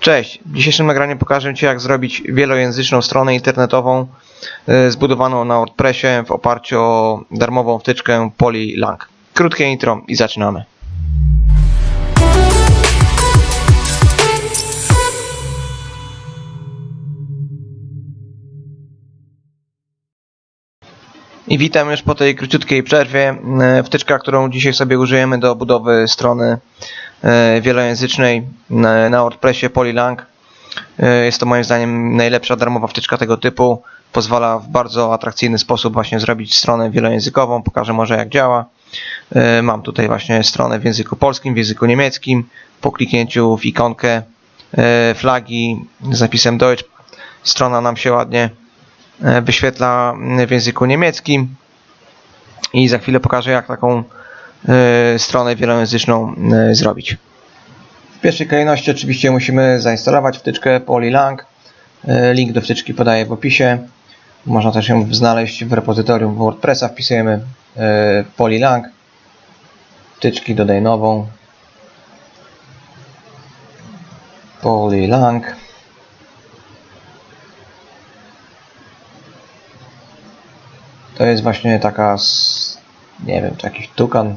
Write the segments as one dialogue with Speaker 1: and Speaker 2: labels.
Speaker 1: Cześć! W dzisiejszym nagraniu pokażę Ci jak zrobić wielojęzyczną stronę internetową y, zbudowaną na WordPressie w oparciu o darmową wtyczkę Polylang. Krótkie intro i zaczynamy. I witam już po tej króciutkiej przerwie. Y, Wtyczka, którą dzisiaj sobie użyjemy do budowy strony wielojęzycznej na WordPressie Polylang. Y, Jest to moim zdaniem najlepsza darmowa wtyczka tego typu. Pozwala w bardzo atrakcyjny sposób właśnie zrobić stronę wielojęzykową. Pokażę może jak działa. Y, Mam tutaj właśnie stronę w języku polskim, w języku niemieckim. Po kliknięciu w ikonkę flagi z napisem Deutsch strona nam się ładnie wyświetla w języku niemieckim. I za chwilę pokażę jak taką stronę wielojęzyczną y, zrobić. W pierwszej kolejności oczywiście musimy zainstalować wtyczkę Polylang. E, Link do wtyczki podaję w opisie. Można też ją znaleźć w repozytorium WordPressa. Wpisujemy e, Polylang. Wtyczki dodaj nową. Polylang. To jest właśnie taka, nie wiem, jakiś tukan,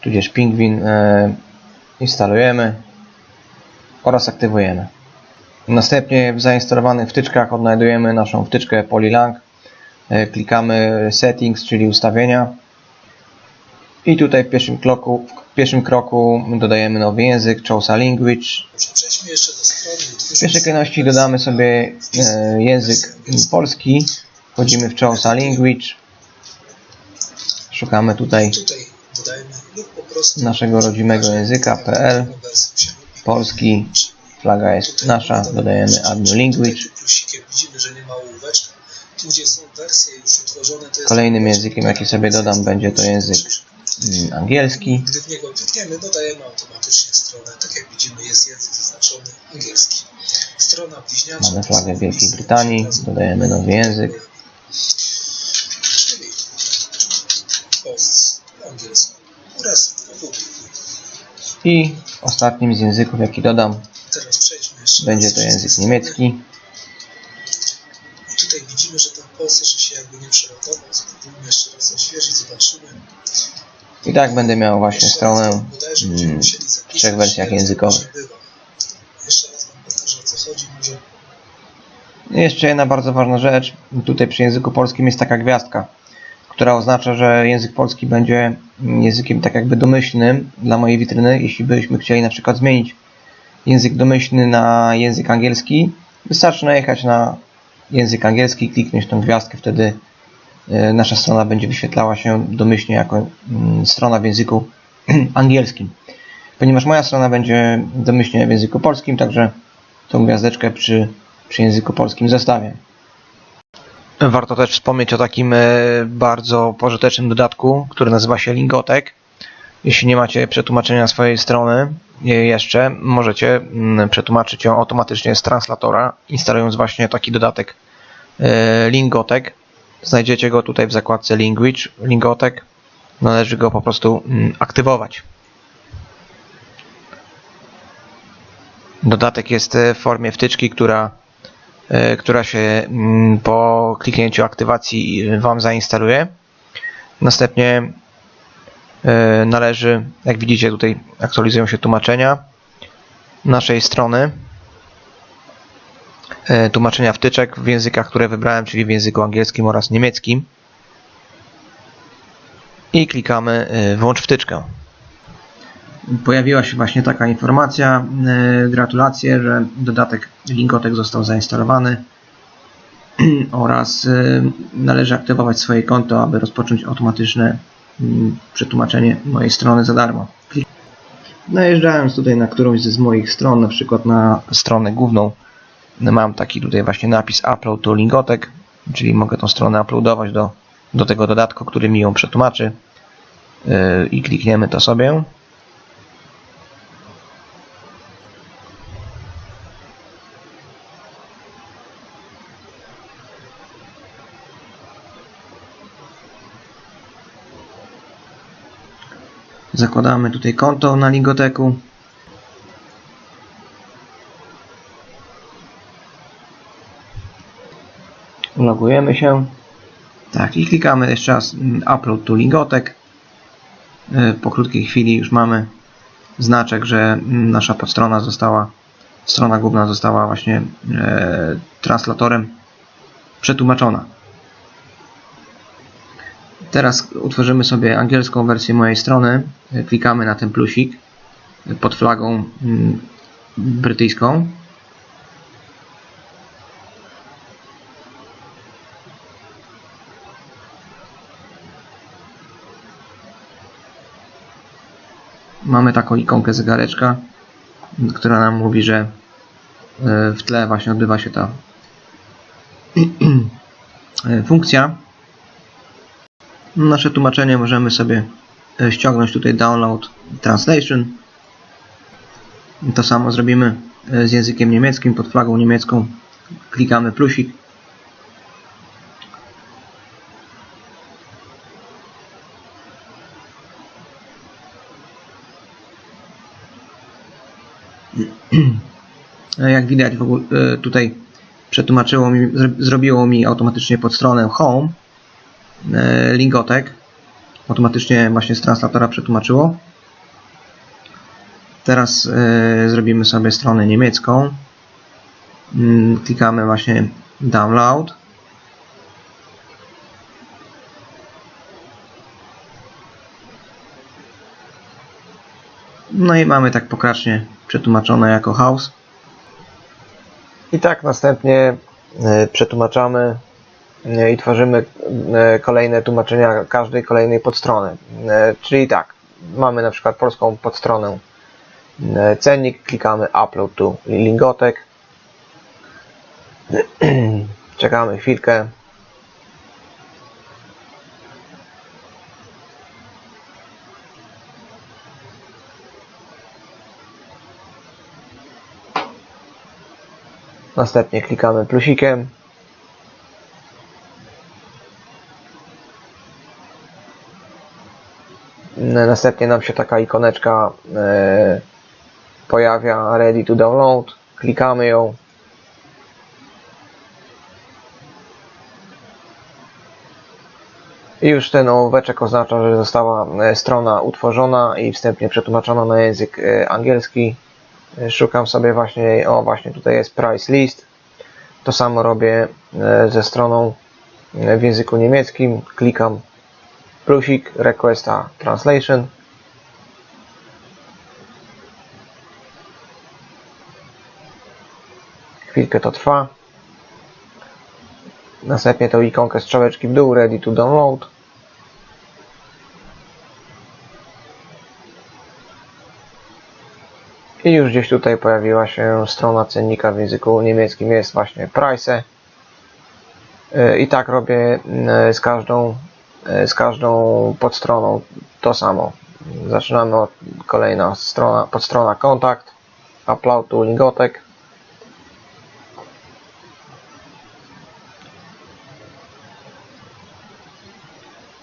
Speaker 1: tudzież pingwin. E, instalujemy oraz aktywujemy. Następnie w zainstalowanych wtyczkach odnajdujemy naszą wtyczkę Polylang. E, Klikamy Settings, czyli ustawienia. I tutaj w pierwszym, kroku, w pierwszym kroku dodajemy nowy język, Choose a Language. W pierwszej kolejności dodamy sobie e, język polski. Wchodzimy w Choose a Language. Szukamy tutaj naszego rodzimego języka PL.
Speaker 2: taką wersję się lubi.
Speaker 1: Polski. Flaga jest nasza. Dodajemy Add New Language. Kolejnym językiem, jaki sobie dodam, będzie to język mm, angielski.
Speaker 2: Gdy w niego klikniemy, dodajemy automatycznie stronę. Tak jak widzimy, jest język zaznaczony angielski. Strona bliźniacza.
Speaker 1: Mamy flagę Wielkiej Brytanii. Dodajemy nowy język. I ostatnim z języków, jaki dodam, będzie to język niemiecki.
Speaker 2: I tutaj widzimy, że ten jeszcze się jakby nie przeładował. Spróbujmy jeszcze raz odświeżyć, zobaczymy.
Speaker 1: I tak będę miał właśnie stronę mm, w
Speaker 2: zapisać,
Speaker 1: trzech wersjach językowych.
Speaker 2: Jeszcze raz Wam o co chodzi. Może
Speaker 1: Jeszcze jedna bardzo ważna rzecz. Tutaj przy języku polskim jest taka gwiazdka, która oznacza, że język polski będzie językiem tak jakby domyślnym dla mojej witryny. Jeśli byśmy chcieli na przykład zmienić język domyślny na język angielski, wystarczy najechać na język angielski, kliknąć tą gwiazdkę, wtedy e, nasza strona będzie wyświetlała się domyślnie jako mm, strona w języku angielskim. Ponieważ moja strona będzie domyślnie w języku polskim, także tą gwiazdeczkę przy, przy języku polskim zostawiam. Warto też wspomnieć o takim e, bardzo pożytecznym dodatku, który nazywa się Lingotek. Jeśli nie macie przetłumaczenia swojej strony e, jeszcze, możecie mm, przetłumaczyć ją automatycznie z translatora, instalując właśnie taki dodatek e, Lingotek. Znajdziecie go tutaj w zakładce Language, Lingotek. Należy go po prostu mm, aktywować. Dodatek jest w formie wtyczki, która, która się mm, po kliknięciu aktywacji e, Wam zainstaluje. Następnie e, należy, jak widzicie tutaj aktualizują się tłumaczenia naszej strony. E, Tłumaczenia wtyczek w językach, które wybrałem, czyli w języku angielskim oraz niemieckim. I klikamy e, włącz wtyczkę pojawiła się właśnie taka informacja. e, Gratulacje, że dodatek Linkotek został zainstalowany oraz e, należy aktywować swoje konto, aby rozpocząć automatyczne mm, przetłumaczenie mojej strony za darmo. Najeżdżając tutaj na którąś z moich stron, na przykład na stronę główną, mam taki tutaj właśnie napis Upload to Linkotek, czyli mogę tą stronę uploadować do, do tego dodatku, który mi ją przetłumaczy e, i klikniemy to sobie. Zakładamy tutaj konto na Ligoteku. Logujemy się. Tak, i klikamy jeszcze raz mm, Upload to Ligotek. Y, po krótkiej chwili już mamy znaczek, że mm, nasza podstrona została, strona główna została właśnie e, translatorem przetłumaczona. Teraz utworzymy sobie angielską wersję mojej strony. Klikamy na ten plusik pod flagą mm, brytyjską. Mamy taką ikonkę zegareczka, która nam mówi, że e, w tle właśnie odbywa się ta e, funkcja. Nasze tłumaczenie możemy sobie e, ściągnąć tutaj Download Translation. To samo zrobimy e, z językiem niemieckim pod flagą niemiecką. Klikamy plusik. E, Jak widać tutaj przetłumaczyło mi, zro- zrobiło mi automatycznie pod stronę Home lingotek. Automatycznie właśnie z translatora przetłumaczyło. Teraz e, zrobimy sobie stronę niemiecką. Mm, Klikamy właśnie download. No i mamy tak pokracznie przetłumaczone jako house. I tak następnie e, przetłumaczamy e, i tworzymy e, kolejne tłumaczenia każdej kolejnej podstrony. E, Czyli tak, mamy na przykład polską podstronę e, cennik, klikamy upload to lingotek. Czekamy chwilkę. Następnie klikamy plusikiem. Następnie nam się taka ikoneczka e, pojawia ready to download. Klikamy ją. I już ten ołóweczek oznacza, że została e, strona utworzona i wstępnie przetłumaczona na język e, angielski. Szukam sobie właśnie, o właśnie tutaj jest price list. To samo robię ze stroną w języku niemieckim. Klikam plusik request a translation. Chwilkę to trwa. Następnie tą ikonkę strzałeczki w dół, ready to download. I już gdzieś tutaj pojawiła się strona cennika w języku niemieckim, jest właśnie price. Y, I tak robię y, z każdą, z każdą podstroną to samo. Zaczynamy od kolejna strona, podstrona kontakt, upload to lingotek.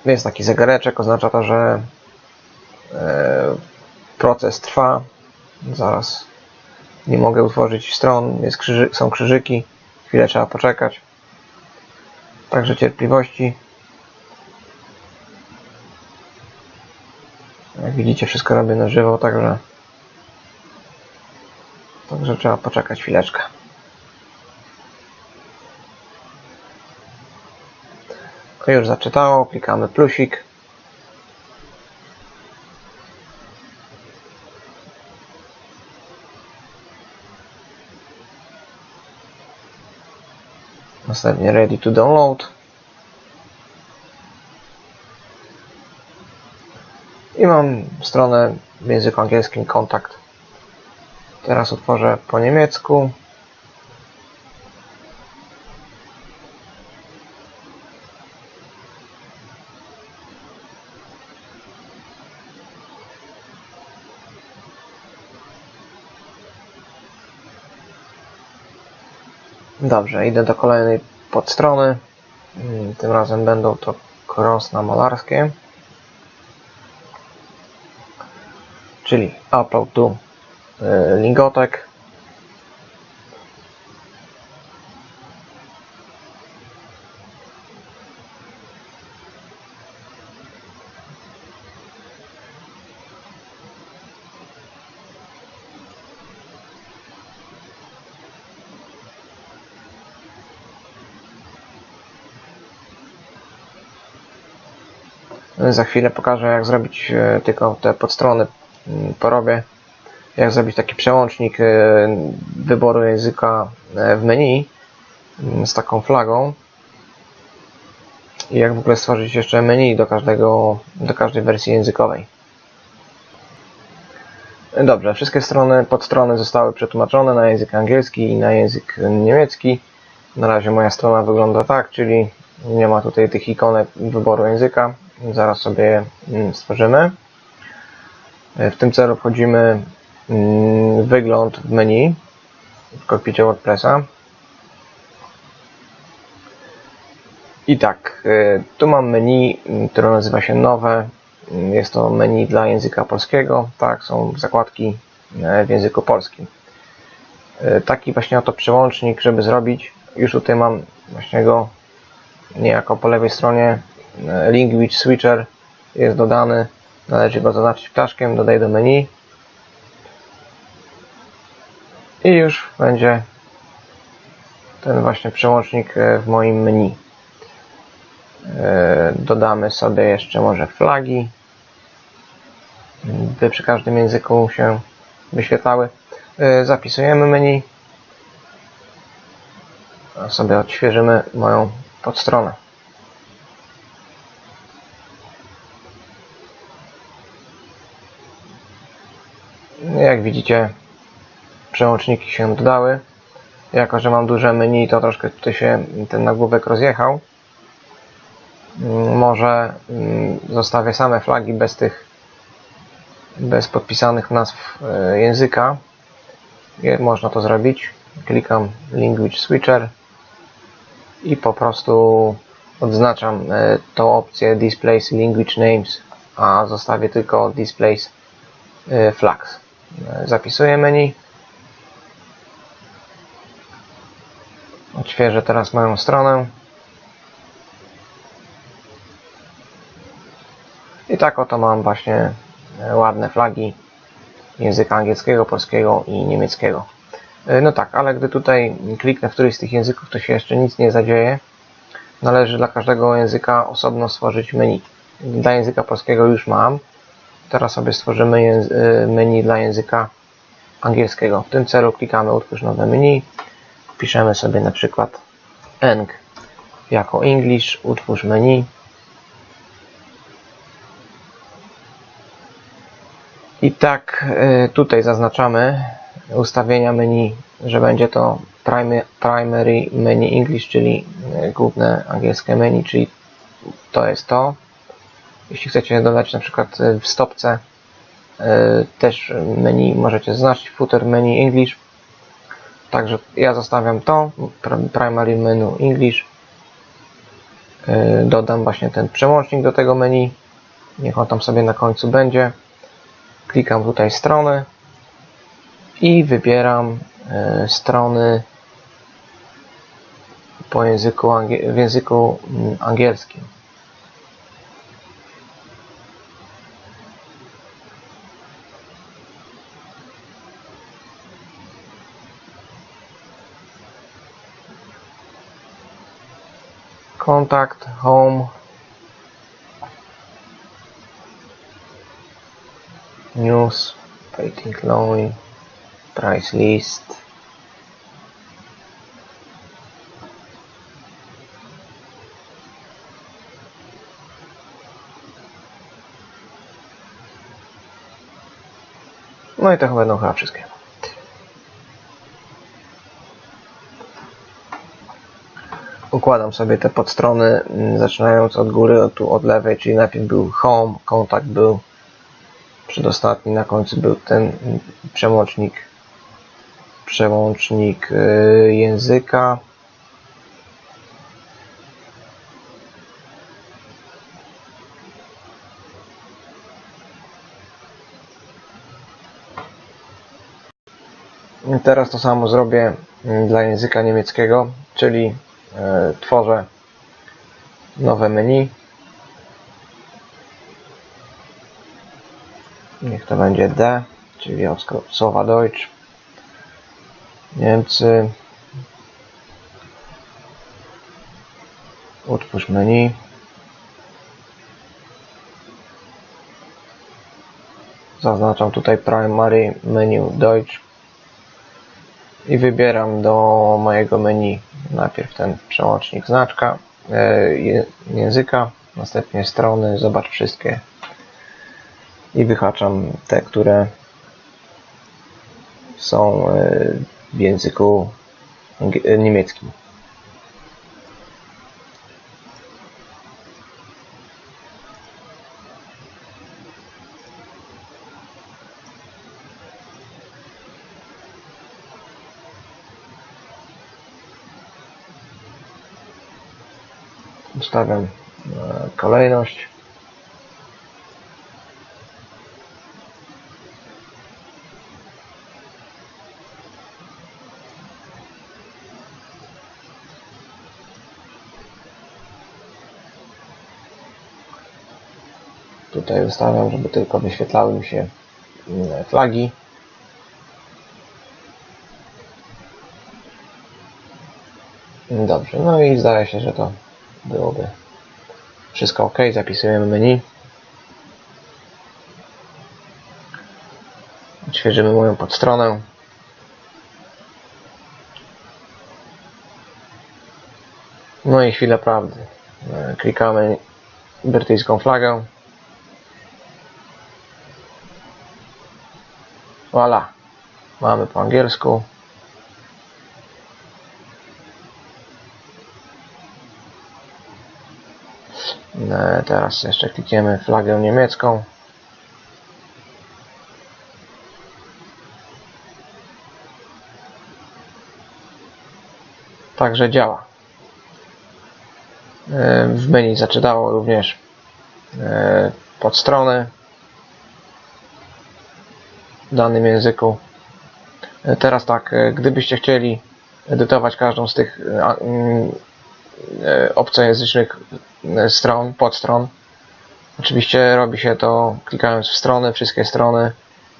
Speaker 1: Jest taki zegareczek, oznacza to, że e, proces trwa. Zaraz nie mogę utworzyć stron, krzyży, są krzyżyki, chwilę trzeba poczekać. Także cierpliwości. Widzicie, wszystko robię na żywo, także także trzeba poczekać chwileczkę. To już zaczytało, klikamy plusik. Następnie ready to download. I mam stronę w języku angielskim kontakt. Teraz otworzę po niemiecku. Dobrze, idę do kolejnej podstrony. Mm, Tym razem będą to krosna malarskie. czyli upload do e, lingotek. Za chwilę pokażę, jak zrobić e, tylko te podstrony porobię. Jak zrobić taki przełącznik e, wyboru języka e, w menu mm, z taką flagą. I jak w ogóle stworzyć jeszcze menu do każdego, do każdej wersji językowej. Dobrze, wszystkie strony, podstrony zostały przetłumaczone na język angielski i na język niemiecki. Na razie moja strona wygląda tak, czyli nie ma tutaj tych ikonek wyboru języka. Zaraz sobie mm, stworzymy. W tym celu wchodzimy mm, w wygląd w menu w kokpicie WordPressa. I tak, y, tu mam menu, y, które nazywa się nowe. Y, Jest to menu dla języka polskiego. Tak, są zakładki y, w języku polskim. Taki właśnie oto przełącznik, żeby zrobić. Już tutaj mam właśnie go niejako po lewej stronie. Language Switcher jest dodany. Należy go zaznaczyć ptaszkiem, dodaj do menu. I już będzie ten właśnie przełącznik y, w moim menu. E, Dodamy sobie jeszcze może flagi, by przy każdym języku się wyświetlały. E, Zapisujemy menu. A sobie odświeżymy moją podstronę. Jak widzicie, przełączniki się dodały. Jako, że mam duże menu, to troszkę tutaj się ten nagłówek rozjechał. Mm, Może mm, zostawię same flagi bez tych bez podpisanych nazw e, języka. Można to zrobić. Klikam Language Switcher i po prostu odznaczam e, tą opcję Displays Language Names, a zostawię tylko Displays e, Flags. Zapisuję menu. Odświeżę teraz moją stronę. I tak oto mam właśnie e, ładne flagi języka angielskiego, polskiego i niemieckiego. E, No tak, ale gdy tutaj kliknę w któryś z tych języków, to się jeszcze nic nie zadzieje. Należy dla każdego języka osobno stworzyć menu. Dla języka polskiego już mam. Teraz sobie stworzymy e, menu dla języka angielskiego. W tym celu klikamy utwórz nowe menu. Wpiszemy sobie na przykład eng jako English, utwórz menu. I tak y, tutaj zaznaczamy ustawienia menu, że będzie to primary menu English, czyli y, główne angielskie menu, czyli to jest to. Jeśli chcecie dodać na przykład y, w stopce y, też menu możecie zaznaczyć footer menu English. Także ja zostawiam to, pr- primary menu English. Y, Dodam właśnie ten przełącznik do tego menu. Niech on tam sobie na końcu będzie klikam tutaj strony i wybieram e, strony po języku w języku mm, angielskim. Kontakt, home, news, waiting lonely, price list. No i to chyba chyba wszystkie. Układam sobie te podstrony, mm, zaczynając od góry, od, tu od lewej, czyli najpierw był home, kontakt był przedostatni, na końcu był ten mm, przełącznik przełącznik y, języka. Teraz to samo zrobię mm, dla języka niemieckiego, czyli E, tworzę nowe menu. Niech to będzie D, czyli od słowa Deutsch. Niemcy. Utwórz menu. Zaznaczam tutaj primary menu Deutsch i wybieram do mojego menu najpierw ten przełącznik znaczka e, języka, następnie strony, zobacz wszystkie i wyhaczam te, które są e, w języku niemieckim. Ustawiam e, kolejność. Tutaj ustawiam, żeby tylko wyświetlały mi się mm, flagi. Dobrze, no i zdaje się, że to byłoby wszystko ok. Zapisujemy menu. Odświeżymy moją podstronę. No i chwila prawdy. E, Klikamy brytyjską flagę. Voilà. Mamy po angielsku. Teraz jeszcze klikniemy flagę niemiecką. Także działa. E, W menu zaczytało również e, podstrony w danym języku. E, Teraz tak, e, gdybyście chcieli edytować każdą z tych e, mm, e, obcojęzycznych e, stron, podstron. Oczywiście robi się to klikając w strony, wszystkie strony.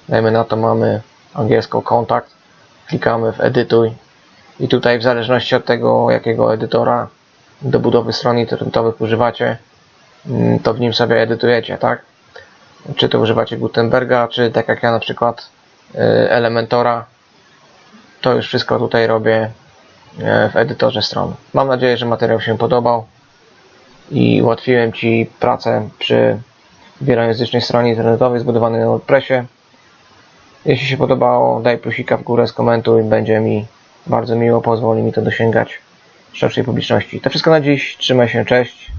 Speaker 1: Dajmy na to mamy angielską kontakt. Klikamy w edytuj i tutaj w zależności od tego jakiego edytora do budowy stron internetowych używacie, mm, to w nim sobie edytujecie, tak? Czy to używacie Gutenberga, czy tak jak ja na przykład e, Elementora, to już wszystko tutaj robię e, w edytorze stron. Mam nadzieję, że materiał się podobał i ułatwiłem Ci pracę przy wielojęzycznej stronie internetowej zbudowanej na WordPressie. Jeśli się podobało, daj plusika w górę, skomentuj, będzie mi bardzo miło, pozwoli mi to dosięgać szerszej publiczności. To wszystko na dziś, trzymaj się, cześć.